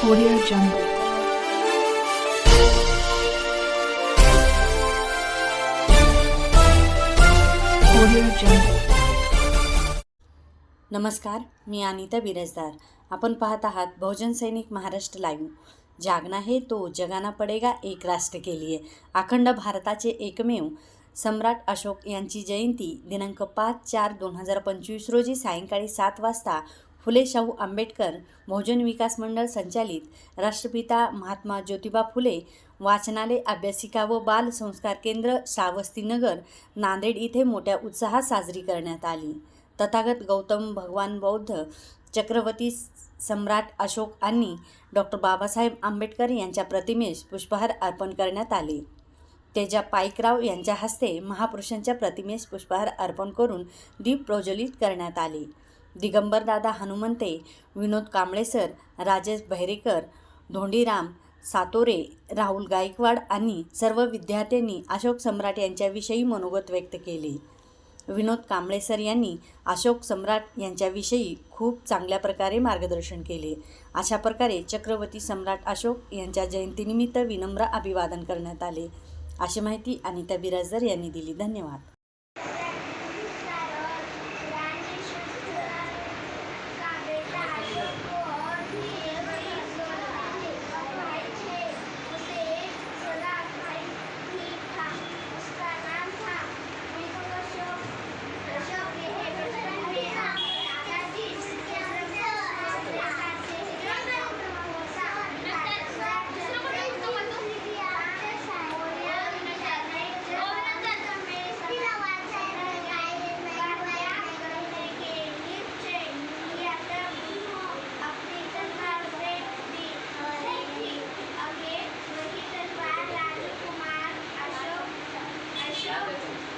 Audio Jungle. Audio Jungle. नमस्कार मी अनिता बिरजदार आपण पाहत आहात बहुजन सैनिक महाराष्ट्र लाईव्ह जागना हे तो जगाना पडेगा एक राष्ट्र के लिए अखंड भारताचे एकमेव सम्राट अशोक यांची जयंती दिनांक पाच चार दोन हजार पंचवीस रोजी सायंकाळी सात वाजता फुले शाहू आंबेडकर भोजन विकास मंडळ संचालित राष्ट्रपिता महात्मा ज्योतिबा फुले वाचनालय अभ्यासिका व बाल संस्कार केंद्र श्रावस्तीनगर नांदेड इथे मोठ्या उत्साहात साजरी करण्यात आली. तथागत गौतम भगवान बौद्ध चक्रवर्ती सम्राट अशोक आणि डॉक्टर बाबासाहेब आंबेडकर यांच्या प्रतिमेस पुष्पहार अर्पण करण्यात आले. तेजा पाईकराव यांच्या हस्ते महापुरुषांच्या प्रतिमेस पुष्पहार अर्पण करून दीप प्रज्वलित करण्यात आले. दिगंबरदादा हनुमंते विनोद कांबळेसर राजेश बहिरेकर धोंडीराम सातोरे राहुल गायकवाड आणि सर्व विद्यार्थ्यांनी अशोक सम्राट यांच्याविषयी मनोगत व्यक्त केले. विनोद कांबळेसर यांनी अशोक सम्राट यांच्याविषयी खूप चांगल्या प्रकारे मार्गदर्शन केले. अशा प्रकारे चक्रवर्ती सम्राट अशोक यांच्या जयंतीनिमित्त विनम्र अभिवादन करण्यात आले. अशी माहिती अनिता बिराजदार यांनी दिली. धन्यवाद. Yeah.